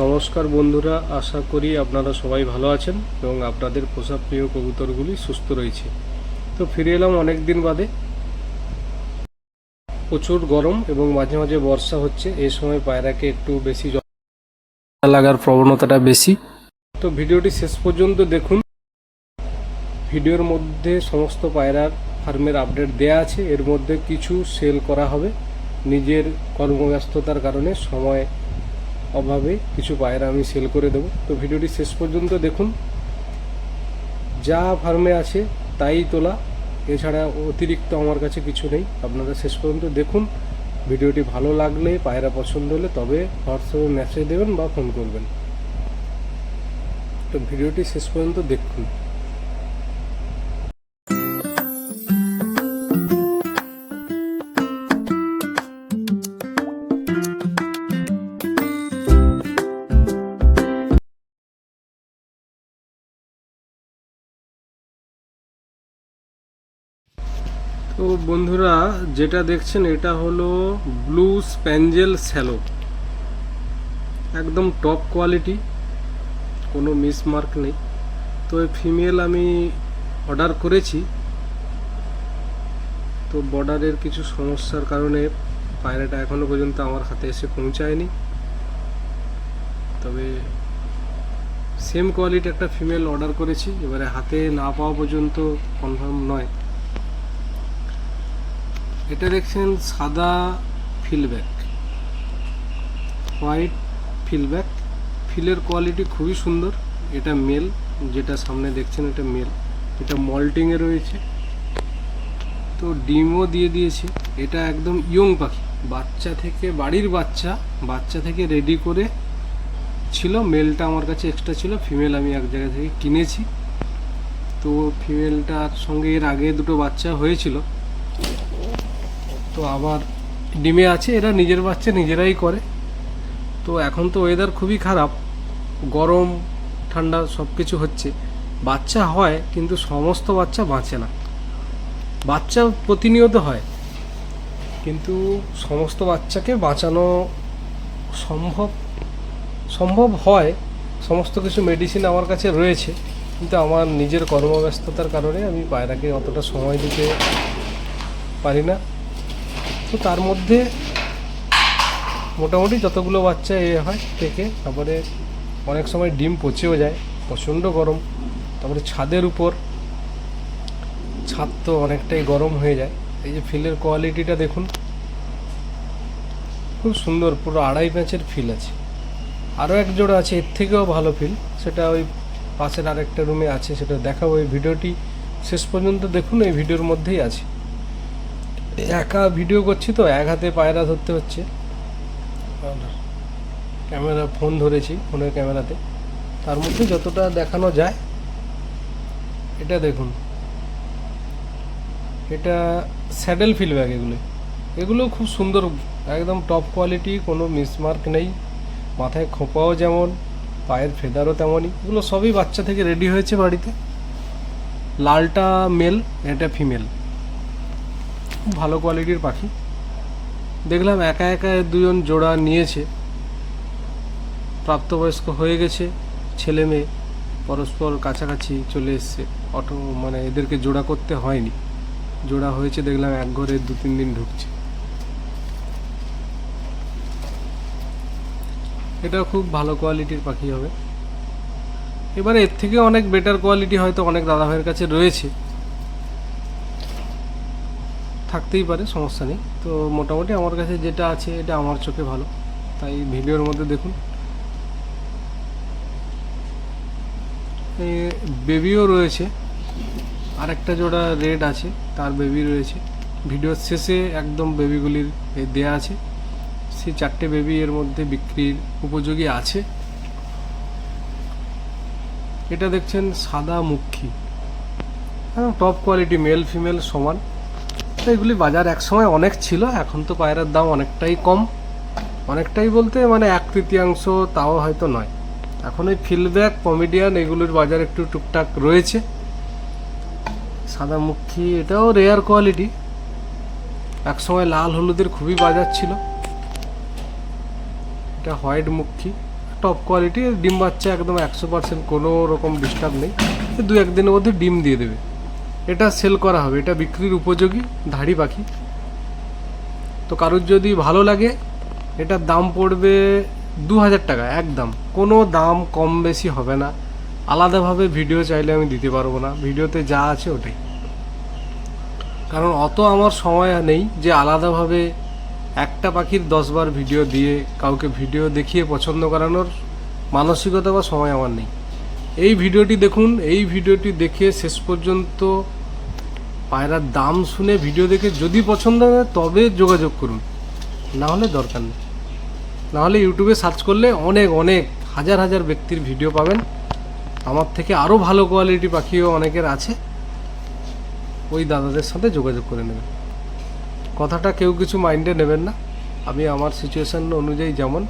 নমস্কার বন্ধুরা, আশা করি আপনারা সবাই ভালো আছেন এবং আপনাদের পোষা প্রিয় কবুতরগুলি সুস্থ রয়েছে। তো ফিরে এলাম অনেক দিন বাদে। প্রচুর গরম এবং মাঝে মাঝে বর্ষা হচ্ছে এই সময় পায়রাকে একটু বেশি লাগার প্রবণতাটা বেশি। তো ভিডিওটি শেষ পর্যন্ত দেখুন। ভিডিওর মধ্যে সমস্ত পায়রার ফার্মের আপডেট দেয়া আছে। এর মধ্যে কিছু সেল করা হবে। নিজের কর্মব্যস্ততার কারণে সময় অভাবে কিছু পায়রা আমি সেল করে দেবো। তো ভিডিওটি শেষ পর্যন্ত দেখুন। যা ফার্মে আছে, তাই তোলা। এছাড়া অতিরিক্ত আমার কাছে কিছু নেই। আপনারা শেষ পর্যন্ত দেখুন। ভিডিওটি ভালো লাগলে, পায়রা পছন্দ হলে তবে হোয়াটসঅ্যাপে মেসেজ দেবেন বা ফোন করবেন। তো ভিডিওটি শেষ পর্যন্ত দেখুন। বন্ধুরা, যেটা দেখছেন এটা হলো ব্লু স্প্যাঞ্জেল স্যালো একদম টপ কোয়ালিটি কোনো মিসমার্ক নেই। তো ফিমেল আমি অর্ডার করেছি। তো বর্ডারের কিছু সমস্যার কারণে পায়রাটা এখনও পর্যন্ত আমার হাতে এসে পৌঁছায়নি। তবে সেম কোয়ালিটি একটা ফিমেল অর্ডার করেছি। এবারে হাতে না পাওয়া পর্যন্ত কনফার্ম নয়। এটা দেখছেন সাদা ফিলব্যাক হোয়াইট ফিলব্যাক ফিলের কোয়ালিটি খুবই সুন্দর, এটা মেল যেটা সামনে দেখছেন এটা মেল এটা মল্টিংয়ে রয়েছে। তো ডিমও দিয়ে দিয়েছে। এটা একদম ইয়ং পাখি, বাচ্চা থেকে, বাড়ির বাচ্চা বাচ্চা থেকে রেডি করে ছিল। মেলটা আমার কাছে এক্সট্রা ছিল ফিমেল আমি এক জায়গা থেকে কিনেছি। তো ফিমেলটার সঙ্গে এর আগে দুটো বাচ্চা হয়েছিল। তো আবার ডিমে আছে, এরা নিজের বাচ্চা নিজেরাই করে। তো এখন তো ওয়েদার খুবই খারাপ, গরম, ঠান্ডা সব কিছু হচ্ছে। বাচ্চা হয়, কিন্তু সমস্ত বাচ্চা বাঁচে না। বাচ্চা প্রতিনিয়ত হয়, কিন্তু সমস্ত বাচ্চাকে বাঁচানো সম্ভব সম্ভব হয়। সমস্ত কিছু মেডিসিন আমার কাছে রয়েছে, কিন্তু আমার নিজের কর্মব্যস্ততার কারণে আমি পায়রাকে অতটা সময় দিতে পারি না। তো তার মধ্যে মোটামুটি যতগুলো বাচ্চা এ হয় থেকে, তারপরে অনেক সময় ডিম পচেও যায়, প্রচণ্ড গরম। তারপরে ছাদের উপর, ছাদ তো অনেকটাই গরম হয়ে যায়। এই যে ফিলের কোয়ালিটিটা দেখুন, খুব সুন্দর, পুরো আড়াই প্যাঁচের ফিল আছে। আরও এক জোড়া আছে, এর থেকেও ভালো ফিল। সেটা ওই পাশের আরেকটা রুমে আছে, সেটা দেখাবো এই ভিডিওটি। শেষ পর্যন্ত দেখুন, এই ভিডিওর মধ্যেই আছে। একা ভিডিও করছি তো, এক হাতে পায়রা ধরতে হচ্ছে। ক্যামেরা ফোন ধরেছি ফোনের ক্যামেরাতে তার মধ্যে যতটা দেখানো যায়, এটা দেখুন। এটা স্যাডেল ফিলব্যাক এগুলো। এগুলো খুব সুন্দর, একদম টপ কোয়ালিটি কোনো মিসমার্ক নেই। মাথায় খোঁপাও যেমন, পায়ের ফেদারও তেমনই। এগুলো সবই বাচ্চা থেকে রেডি হয়েছে বাড়িতে। লালটা মেল এটা ফিমেল খুব ভালো কোয়ালিটির পাখি। দেখলাম একা একা দুজন জোড়া নিয়েছে। প্রাপ্তবয়স্ক হয়ে গেছে, ছেলে মেয়ে, পরস্পর কাছাকাছি চলে এসছে। অটো মানে এদেরকে জোড়া করতে হয়নি। জোড়া হয়েছে, দেখলাম এক ঘরে দু তিন দিন ঢুকছে। এটা খুব ভালো কোয়ালিটির পাখি হবে। এবারে এর থেকে অনেক বেটার কোয়ালিটি হয়তো অনেক দাদা ভাইয়ের কাছে রয়েছে। থাকতেই পারে, সমস্যা নেই। তো মোটামুটি আমার কাছে যেটা আছে, এটা আমার চোখে ভালো। তাই ভিডিওর মধ্যে দেখুন। বেবিও রয়েছে। আরেকটা জোড়া রেড আছে, তার বেবি রয়েছে। ভিডিওর শেষে একদম বেবিগুলির দেয়া আছে। সেই চারটে বেবি এর মধ্যে বিক্রির উপযোগী আছে। এটা দেখছেন সাদা মুখী। হ্যাঁ টপ কোয়ালিটি মেল ফিমেল সমান। এগুলি বাজার একসময় অনেক ছিল, এখন তো পায়রার দাম অনেকটাই কম। অনেকটাই বলতে মানে এক তৃতীয়াংশ তাও হয়তো নয়। এখন ওই ফিলব্যাক কমেডিয়ান এগুলোর বাজার একটু টুকটাক রয়েছে। সাদামুখী, এটাও রেয়ার কোয়ালিটি একসময় লাল হলুদের খুবই বাজার ছিল। এটা হোয়াইট মুখী টপ কোয়ালিটি ডিম বাচ্চা একদম একশো পার্সেন্ট কোনো রকম ডিস্টার্ব নেই। দু একদিনের মধ্যে ডিম দিয়ে দেবে। এটা সেল করা হবে, এটা বিক্রির উপযোগী ধাড়ি পাখি। তো কারোর যদি ভালো লাগে, এটার দাম পড়বে দু হাজার টাকা, একদম। কোনো দাম কম বেশি হবে না। আলাদাভাবে ভিডিও চাইলে আমি দিতে পারব না। ভিডিওতে যা আছে ওটাই। কারণ অত আমার সময় নেই যে আলাদাভাবে একটা পাখির দশবার ভিডিও দিয়ে কাউকে ভিডিও দেখিয়ে পছন্দ করানোর মানসিকতা বা সময় আমার নেই। এই ভিডিওটি দেখুন, এই ভিডিওটি দেখে শেষ পর্যন্ত পায়রার দাম শুনে ভিডিও দেখে যদি পছন্দ হয় তবে যোগাযোগ করুন। না হলে দরকার নেই। না হলে ইউটিউবে সার্চ করলে অনেক অনেক, হাজার হাজার ব্যক্তির ভিডিও পাবেন। আমার থেকে আরও ভালো কোয়ালিটি পাখিও অনেকের আছে। ওই দাদাদের সাথে যোগাযোগ করে নেবেন। কথাটা কেউ কিছু মাইন্ডে নেবেন না। আমি আমার সিচুয়েশান অনুযায়ী যেমন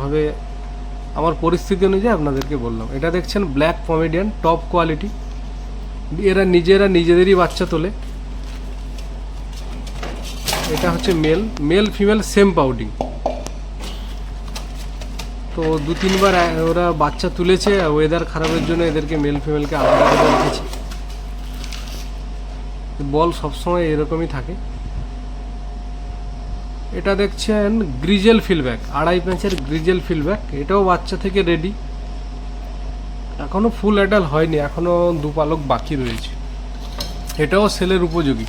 ভাবে আমার পরিস্থিতি অনুযায়ী আপনাদেরকে বললাম। এটা দেখছেন ব্ল্যাক কমেডিয়ান টপ কোয়ালিটি এরা নিজেরা নিজেদেরই বাচ্চা তোলে। এটা হচ্ছে মেল মেল ফিমেল সেম পাউডিং তো দু, তিনবার ওরা বাচ্চা তুলেছে ওয়েদার খারাপের জন্য এদেরকে মেল ফিমেলকে আলাদা করে রেখেছে। বল সবসময় এরকমই থাকে। এটা দেখছেন গ্রিজেল ফিলব্যাক, আড়াই প্যাঁচের গ্রিজেল ফিলব্যাক, এটাও বাচ্চা থেকে রেডি এখনও ফুল অ্যাডাল হয়নি, এখনও দু পালক বাকি রয়েছে। এটাও সেলের উপযোগী।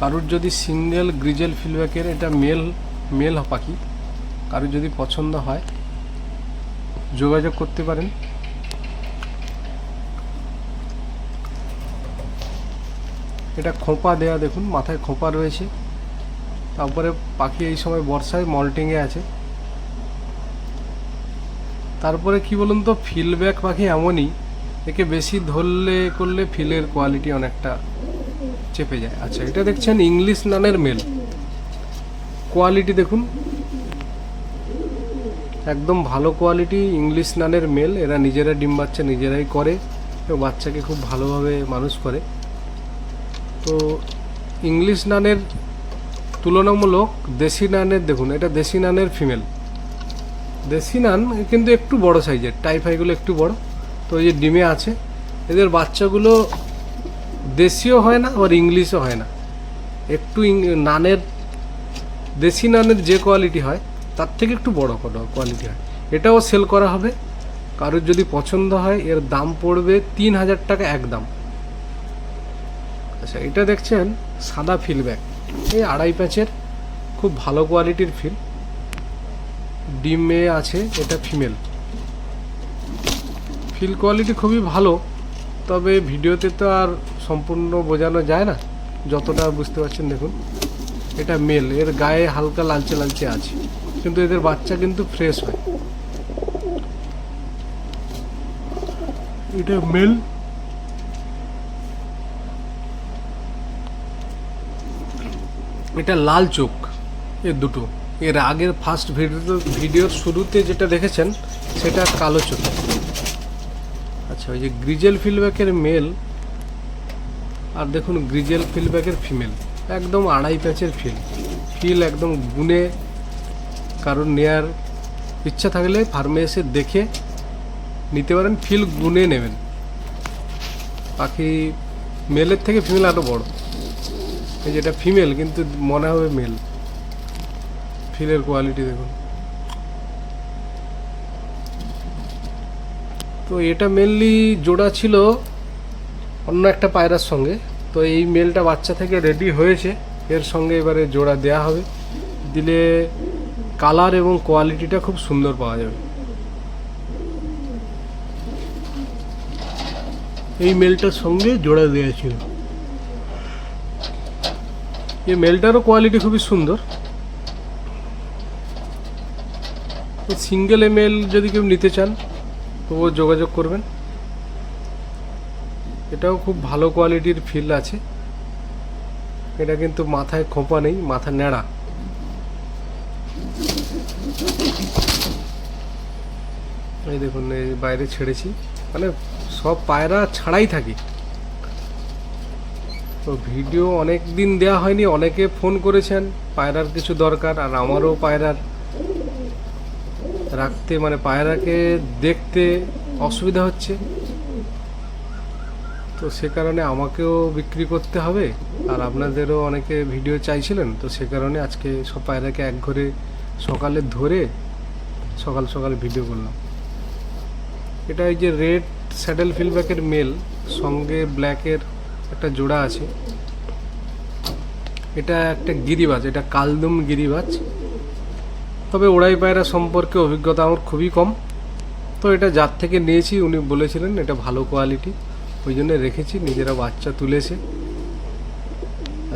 কারোর যদি সিঙ্গেল গ্রিজেল ফিলব্যাকের এটা মেল মেল পাখি, কারোর যদি পছন্দ হয়, যোগাযোগ করতে পারেন। এটা খোঁপা দেয়া দেখুন, মাথায় খোঁপা রয়েছে। তারপরে পাখি এই সময় বর্ষায় মল্টিংয়ে আছে। তারপরে কি বলুন তো ফিলব্যাক পাখি এমনই, একে বেশি ধরলে, করলে ফিলের কোয়ালিটি অনেকটা চেপে যায়। আচ্ছা এটা দেখছেন ইংলিশ নানের মেল। কোয়ালিটি দেখুন। একদম ভালো কোয়ালিটি ইংলিশ নানের মেল, এরা নিজেরা ডিম বাচ্চা নিজেরাই করে এবং বাচ্চাকে খুব ভালোভাবে মানুষ করে। তো ইংলিশ নানের তুলনামূলক দেশি নানের, দেখুন, এটা দেশি নানের ফিমেল দেশি নান কিন্তু একটু বড় সাইজের টাইফাইগুলো একটু বড়। তো এই যে ডিমে আছে, এদের বাচ্চাগুলো দেশীয় হয় না, আবার ইংলিশও হয় না। একটু নানের, দেশি নানের যে কোয়ালিটি হয়, তার থেকে একটু বড় কোয়ালিটি হয়। এটাও সেল করা হবে। কারোর যদি পছন্দ হয়, এর দাম পড়বে তিন হাজার টাকা একদম। আচ্ছা এটা দেখছেন সাদা ফিলব্যাক এই আড়াই প্যাচের খুব ভালো কোয়ালিটির ফিল। ডিমে আছে, এটা ফিমেল। ফিল কোয়ালিটি খুবই ভালো, তবে ভিডিওতে তো আর সম্পূর্ণ বোঝানো যায় না, যতটা বুঝতে পারছেন দেখুন। এটা মেল, এর গায়ে হালকা লালচে লালচে আছে, কিন্তু এদের বাচ্চা কিন্তু ফ্রেশ হয়। এটা মেল এটা লাল চোখ এর দুটো। এর আগের ফার্স্ট ভিডিও ভিডিওর শুরুতে যেটা দেখেছেন, সেটা কালো চোখ। আচ্ছা ওই যে গ্রিজেল ফিলব্যাকের মেল আর দেখুন গ্রিজেল ফিলব্যাকের ফিমেল একদম আড়াই প্যাচের ফিল ফিল একদম গুনে কারণ নেয়ার ইচ্ছা থাকলে ফার্মে এসে দেখে নিতে পারেন ফিল গুনে নেবেন। পাখি মেলের থেকে ফিমেল আরও বড়। এই যেটা ফিমেল কিন্তু মনে হবে মেল ফিলের কোয়ালিটি দেখুন। তো এটা মেনলি জোড়া ছিল অন্য একটা পায়রার সঙ্গে। তো এই মেলটা বাচ্চা থেকে রেডি হয়েছে। এর সঙ্গে এবারে জোড়া দেয়া হবে। দিলে কালার এবং কোয়ালিটিটা খুব সুন্দর পাওয়া যাবে। এই মেলটার সঙ্গে জোড়া দেওয়া ছিল। এই মেলটারও কোয়ালিটি খুবই সুন্দর। সিঙ্গেল এম যদি কেউ নিতে চান তবুও যোগাযোগ করবেন। এটাও খুব ভালো কোয়ালিটির ফিল আছে। এটা কিন্তু মাথায় খোঁপা নেই, মাথা ন্যাড়া। এই দেখুন, এই বাইরে ছেড়েছি। মানে সব পায়রা ছাড়াই থাকি। তো ভিডিও অনেক দিন দেওয়া হয়নি, অনেকে ফোন করেছেন, পায়রার কিছু দরকার আর আমারও পায়রার। রাখতে মানে পায়রাকে দেখতে অসুবিধা হচ্ছে। তো সে কারণে আমাকেও বিক্রি করতে হবে আর আপনাদেরও অনেকে ভিডিও চাইছিলেন, তো সে কারণে আজকে সব পায়রাকে এক ঘরে সকালে ধরে সকাল সকাল ভিডিও করলাম। এটা এই যে রেড স্যাডেল ফিলব্যাকের মেল, সঙ্গে ব্ল্যাকের একটা জোড়া আছে। এটা একটা গিরিবাজ, এটা কালদুম গিরিবাজ। তবে ওড়াই পায়রা সম্পর্কে অভিজ্ঞতা আমার খুবই কম। তো এটা যার থেকে নিয়েছি, উনি বলেছিলেন এটা ভালো কোয়ালিটি ওই জন্য রেখেছি, নিজেরা বাচ্চা তুলেছে।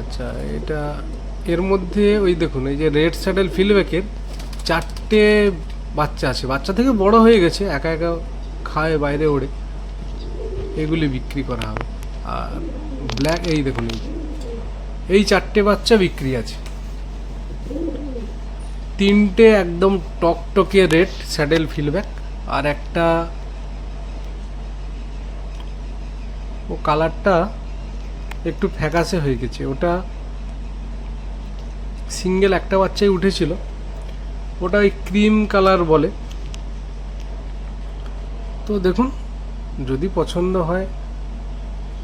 আচ্ছা এটা এর মধ্যে ওই দেখুন, এই যে রেড স্যাডেল ফিলব্যাকের চারটে বাচ্চা আছে। বাচ্চা থেকে বড় হয়ে গেছে, একা একা খায় বাইরে ওড়ে। এগুলি বিক্রি করা হবে। আর ব্ল্যাক এই দেখুন এই। এই চারটে বাচ্চা বিক্রি আছে। তিনটে একদম টকটকে রেড স্যাডেল ফিলব্যাক। আর একটা ও কালারটা একটু ফ্যাকাসে হয়ে গেছে। ওটা সিঙ্গেল একটা বাচ্চাই উঠেছিল। ওটা ওই ক্রিম কালার বলে। তো দেখুন, যদি পছন্দ হয়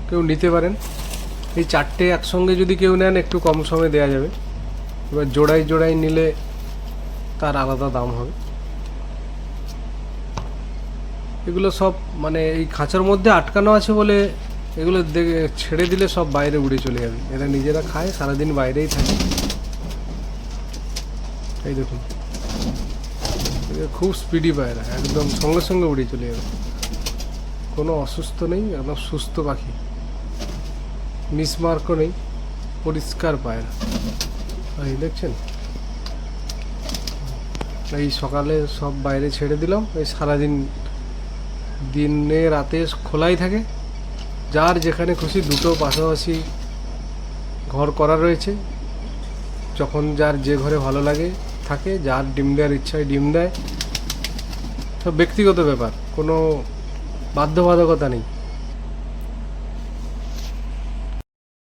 কেউ নিতে পারেন। এই চারটে একসঙ্গে যদি কেউ নেন, একটু কম সময়ে দেওয়া যাবে। এবার জোড়াই জোড়াই নিলে তার আলাদা দাম হবে। এগুলো সব মানে এই খাঁচার মধ্যে আটকানো আছে বলে এগুলো ছেড়ে দিলে সব বাইরে উড়ে চলে যাবে। এরা নিজেরা খায়, সারাদিন বাইরেই থাকে। এই দেখুন। খুব স্পিডি পায়রা, একদম সঙ্গে সঙ্গে উড়ে চলে যাবে। কোনো অসুস্থ নেই, একদম সুস্থ পাখি। মিসমার্কও নেই, পরিষ্কার পায়রা এই দেখছেন? এই সকালে সব বাইরে ছেড়ে দিলাম, এই সারাদিন দিনে রাতে খোলাই থাকে। যার যেখানে খুশি দুটো পাশাপাশি ঘর করা রয়েছে। যখন যার যে ঘরে ভালো লাগে, থাকে, যার ডিম দেওয়ার ইচ্ছায় ডিম দেয়। সব ব্যক্তিগত ব্যাপার, কোনো বাধ্যবাধকতা নেই।